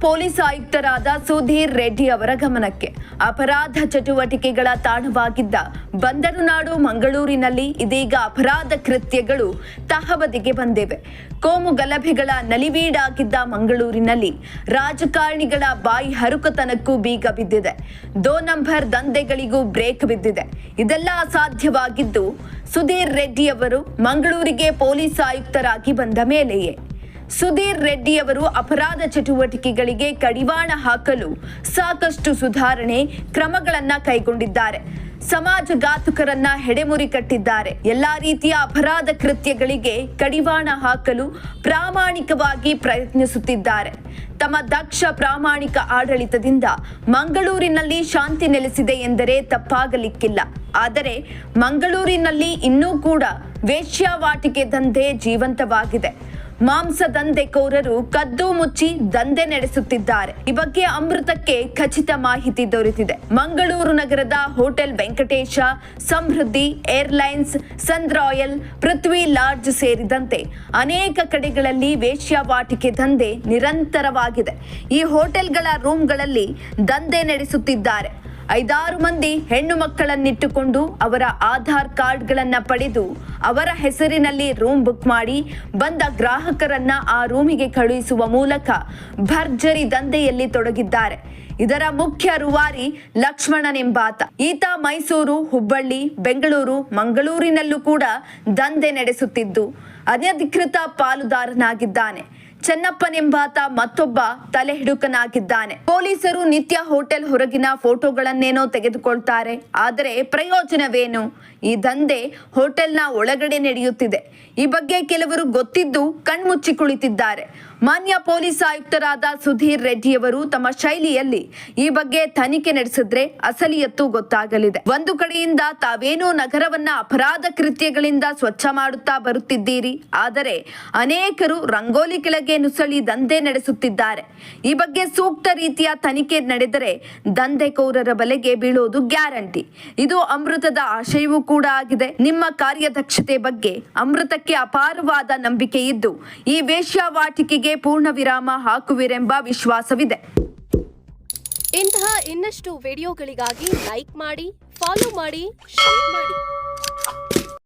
Police ಆಯುಕ್ತರಾದ ಸುಧೀರ್ ರೆಡ್ಡಿ ಅವರ ಗಮನಕ್ಕೆ. ಅಪರಾಧ ಚಟುವಟಿಕೆಗಳ ತಾಣವಾಗಿದ್ದ ಬಂದರುನಾಡು ಮಂಗಳೂರಿನಲ್ಲಿ ಇದೀಗ ಅಪರಾಧ ಕೃತ್ಯಗಳು ತಹಬದಿಗೆ ಬಂದಿವೆ. ಕೋಮು ಗಲಭೆಗಳ ನಲಿವೀಡಾಗಿದ್ದ ಮಂಗಳೂರಿನಲ್ಲಿ ರಾಜಕಾರಣಿಗಳ ಬಾಯಿ ಹರುಕತನಕ್ಕೂ ಬೀಗ ಬಿದ್ದಿದೆ. ದೋ ನಂಬರ್ ದಂಧೆಗಳಿಗೂ ಬ್ರೇಕ್ ಬಿದ್ದಿದೆ. ಇದೆಲ್ಲ ಅಸಾಧ್ಯವಾಗಿದ್ದು ಸುಧೀರ್ ರೆಡ್ಡಿ ಅವರು ಮಂಗಳೂರಿಗೆ ಪೊಲೀಸ್ ಆಯುಕ್ತರಾಗಿ ಬಂದ ಮೇಲೆಯೇ. ಸುಧೀರ್ ರೆಡ್ಡಿ ಅವರು ಅಪರಾಧ ಚಟುವಟಿಕೆಗಳಿಗೆ ಕಡಿವಾಣ ಹಾಕಲು ಸಾಕಷ್ಟು ಸುಧಾರಣೆ ಕ್ರಮಗಳನ್ನ ಕೈಗೊಂಡಿದ್ದಾರೆ. ಸಮಾಜಘಾತುಕರನ್ನ ಹೆಡೆಮುರಿ ಕಟ್ಟಿದ್ದಾರೆ. ಎಲ್ಲಾ ರೀತಿಯ ಅಪರಾಧ ಕೃತ್ಯಗಳಿಗೆ ಕಡಿವಾಣ ಹಾಕಲು ಪ್ರಾಮಾಣಿಕವಾಗಿ ಪ್ರಯತ್ನಿಸುತ್ತಿದ್ದಾರೆ. ತಮ್ಮ ದಕ್ಷ ಪ್ರಾಮಾಣಿಕ ಆಡಳಿತದಿಂದ ಮಂಗಳೂರಿನಲ್ಲಿ ಶಾಂತಿ ನೆಲೆಸಿದೆ ಎಂದರೆ ತಪ್ಪಾಗಲಿಕ್ಕಿಲ್ಲ. ಆದರೆ ಮಂಗಳೂರಿನಲ್ಲಿ ಇನ್ನೂ ಕೂಡ ವೇಶ್ಯಾವಾಟಿಕೆ ದಂಧೆ ಜೀವಂತವಾಗಿದೆ. ಮಾಂಸ ದಂಧೆಕೋರರು ಕದ್ದು ಮುಚ್ಚಿ ದಂಧೆ ನಡೆಸುತ್ತಿದ್ದಾರೆ. ಈ ಬಗ್ಗೆ ಅಮೃತಕ್ಕೆ ಖಚಿತ ಮಾಹಿತಿ ದೊರೆತಿದೆ. ಮಂಗಳೂರು ನಗರದ hotel Venkatesh, Samruddhi, airlines, sun royal, Prithvi lodge ಸೇರಿದಂತೆ ಅನೇಕ ಕಡೆಗಳಲ್ಲಿ ವೇಶ್ಯಾವಾಟಿಕೆ ದಂಧೆ ನಿರಂತರವಾಗಿದೆ. ಈ ಹೋಟೆಲ್ಗಳ ರೂಮ್ಗಳಲ್ಲಿ ದಂಧೆ ನಡೆಸುತ್ತಿದ್ದಾರೆ. ಐದಾರು ಮಂದಿ ಹೆಣ್ಣು ಮಕ್ಕಳನ್ನಿಟ್ಟುಕೊಂಡು ಅವರ ಆಧಾರ್ ಕಾರ್ಡ್ಗಳನ್ನ ಪಡೆದು ಅವರ ಹೆಸರಿನಲ್ಲಿ ರೂಮ್ ಬುಕ್ ಮಾಡಿ ಬಂದ ಗ್ರಾಹಕರನ್ನ ಆ ರೂಮಿಗೆ ಕಳುಹಿಸುವ ಮೂಲಕ ಭರ್ಜರಿ ದಂಧೆಯಲ್ಲಿ ತೊಡಗಿದ್ದಾರೆ. ಇದರ ಮುಖ್ಯ ರೂವಾರಿ ಲಕ್ಷ್ಮಣನೆಂಬಾತ. ಈತ ಮೈಸೂರು, ಹುಬ್ಬಳ್ಳಿ, ಬೆಂಗಳೂರು, ಮಂಗಳೂರಿನಲ್ಲೂ ಕೂಡ ದಂಧೆ ನಡೆಸುತ್ತಿದ್ದು, ಅನಧಿಕೃತ ಪಾಲುದಾರನಾಗಿದ್ದಾನೆ. ಚೆನ್ನಪ್ಪನೆಂಬಾತ ಮತ್ತೊಬ್ಬ ತಲೆ ಹಿಡುಕನಾಗಿದ್ದಾನೆ ಪೊಲೀಸರು ನಿತ್ಯ ಹೋಟೆಲ್ ಹೊರಗಿನ ಫೋಟೋಗಳನ್ನೇನೋ ತೆಗೆದುಕೊಳ್ತಾರೆ. ಆದರೆ ಪ್ರಯೋಜನವೇನು? ಈ ದಂಧೆ ಹೋಟೆಲ್ನ ಒಳಗಡೆ ನಡೆಯುತ್ತಿದೆ. ಈ ಬಗ್ಗೆ ಕೆಲವರು ಗೊತ್ತಿದ್ದು ಕಣ್ಮುಚ್ಚಿ ಕುಳಿತಿದ್ದಾರೆ. ಮಾನ್ಯ ಪೊಲೀಸ್ ಆಯುಕ್ತರಾದ ಸುಧೀರ್ ರೆಡ್ಡಿಯವರು ತಮ್ಮ ಶೈಲಿಯಲ್ಲಿ ಈ ಬಗ್ಗೆ ತನಿಖೆ ನಡೆಸಿದ್ರೆ ಅಸಲಿಯತ್ತು ಗೊತ್ತಾಗಲಿದೆ. ಒಂದು ಕಡೆಯಿಂದ ತಾವೇನೋ ನಗರವನ್ನ ಅಪರಾಧ ಕೃತ್ಯಗಳಿಂದ ಸ್ವಚ್ಛ ಮಾಡುತ್ತಾ ಬರುತ್ತಿದ್ದೀರಿ. ಆದರೆ ಅನೇಕರು ರಂಗೋಲಿ ಕೆಳಗೆ ನುಸಳಿ ದಂಧೆ ನಡೆಸುತ್ತಿದ್ದಾರೆ. ಈ ಬಗ್ಗೆ ಸೂಕ್ತ ರೀತಿಯ ತನಿಖೆ ನಡೆದರೆ ದಂಧೆಕೋರರ ಬಲೆಗೆ ಬೀಳೋದು ಗ್ಯಾರಂಟಿ. ಇದು ಅಮೃತದ ಆಶಯವೂ ಕೂಡ ಆಗಿದೆ. ನಿಮ್ಮ ಕಾರ್ಯದಕ್ಷತೆ ಬಗ್ಗೆ ಅಮೃತಕ್ಕೆ ಅಪಾರವಾದ ನಂಬಿಕೆ ಇದ್ದು, ಈ ವೇಶ್ಯಾವಾಟಿಕೆಗೆ ಪೂರ್ಣ ವಿರಾಮ ಹಾಕುವಿರೆಂಬ ವಿಶ್ವಾಸವಿದೆ. ಇಂತಹ ಇನ್ನಷ್ಟು ವಿಡಿಯೋಗಳಿಗಾಗಿ ಲೈಕ್ ಮಾಡಿ ಫಾಲೋ ಮಾಡಿ ಶೇರ್ ಮಾಡಿ.